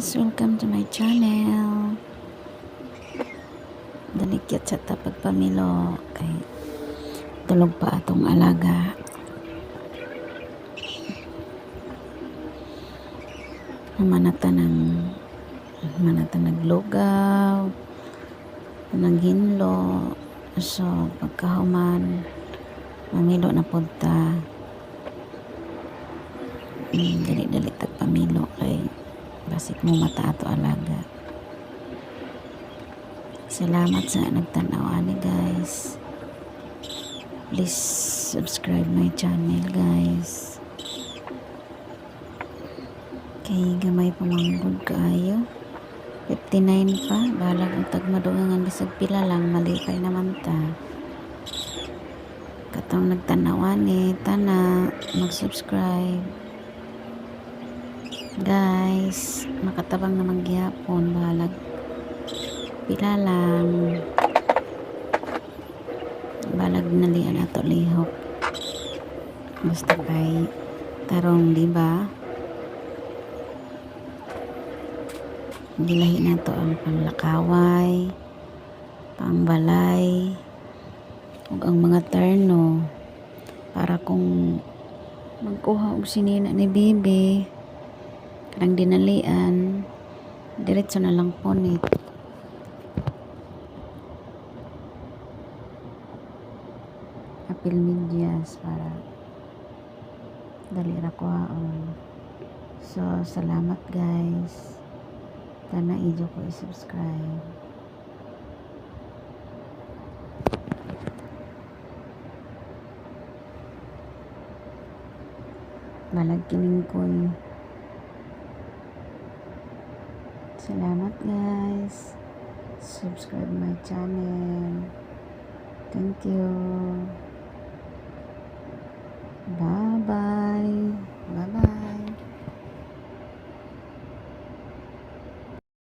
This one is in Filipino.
guys! Welcome to my channel. Dalikyat sa tapag pamilo kay tulog pa atong alaga. Manata ng manata naglugaw naghinlo so pagkahuman mamilo na punta mm, dali-dali tag pamilo kay basik mo mata ato alaga. Salamat sa nagtanaw ani guys. Please subscribe my channel guys. Kay gamay pamanggod kaayo. 59 pa balag ang tagmadugangan bisag pila lang malikay naman ta. Katong nagtanawan ni tana mag-subscribe guys makatabang naman gyapon balag pila lang. Balag nalian ato lihok. Basta kay tarong di ba? Gilahi na to ang panglakaway pangbalay ug ang mga terno para kung magkuha og sinina ni bibi kanang dinalian. Diretso na lang punit apil medyas para dali ra kuhaon. So salamat guys. Sana ijo ko i-subscribe. Balag kining koy salamat guys. Subscribe my channel. Thank you